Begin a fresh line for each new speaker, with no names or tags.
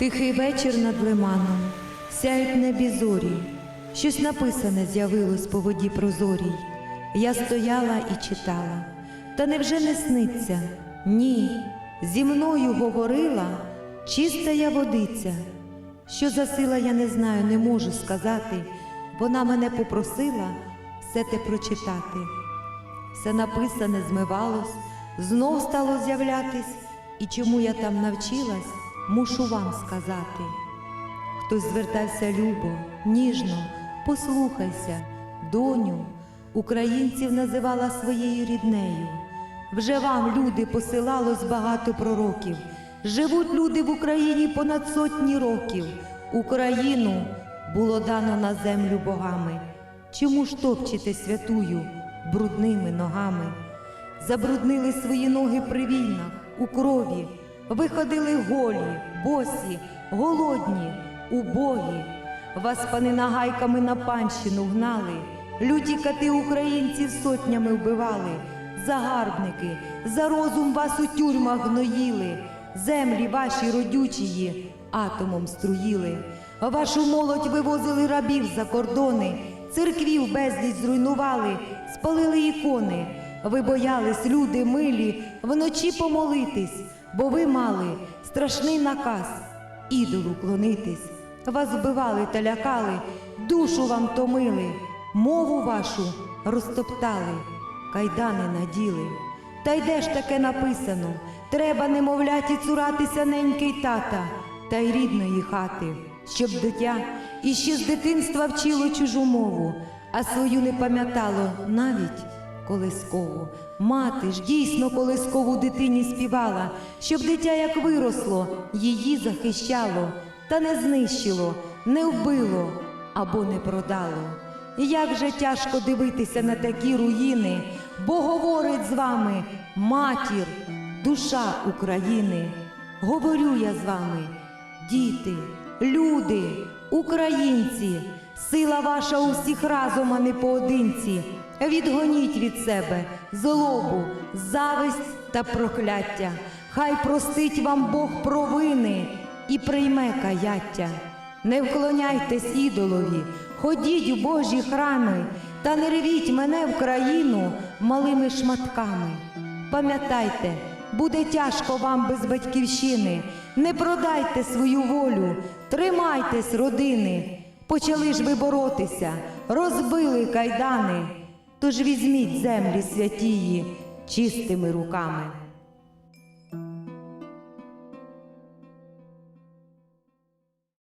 Тихий вечір над лиманом, сяють небі зорі, щось написане з'явилось по воді прозорій. Я стояла і читала, та невже не сниться? Ні, зі мною говорила чиста я водиця. Що за сила, я не знаю, не можу сказати. Вона мене попросила все те прочитати. Все написане змивалось, знов стало з'являтись, і чому я там навчилась, мушу вам сказати. Хтось звертався любо, ніжно, послухайся, доню, українців називала своєю ріднею. Вже вам, люди, посилалось багато пророків. Живуть люди в Україні понад сотні років. Україну було дано на землю богами. Чому ж топчете святую брудними ногами? Забруднили свої ноги при війнах, у крові, виходили голі, босі, голодні, убогі. Вас пани нагайками на панщину гнали, люті кати українців сотнями вбивали, загарбники, за розум вас у тюрмах гноїли, землі ваші родючії атомом струїли. Вашу молодь вивозили рабів за кордони, церквів безліч зруйнували, спалили ікони. Ви боялись, люди милі, вночі помолитись, бо ви мали страшний наказ ідолу клонитись. Вас вбивали та лякали, душу вам томили, мову вашу розтоптали, кайдани наділи. Та й де ж таке написано? Треба немовляті цуратися неньки й тата та й рідної хати, щоб дитя іще з дитинства вчило чужу мову, а свою не пам'ятало навіть колискову. Мати ж дійсно колискову дитині співала, щоб дитя як виросло, її захищало, та не знищило, не вбило або не продало. Як же тяжко дивитися на такі руїни, бо говорить з вами матір, душа України. Говорю я з вами, діти, люди, українці, сила ваша у всіх разом, а не поодинці. Відгоніть від себе злобу, зависть та прокляття. Хай простить вам Бог провини і прийме каяття. Не вклоняйтесь ідолові, ходіть у Божі храми, та не рвіть мене в країну малими шматками. Пам'ятайте, буде тяжко вам без батьківщини. Не продайте свою волю, тримайтесь, родини. Почали ж ви боротися, розбили кайдани. Тож візьміть землі святії чистими руками.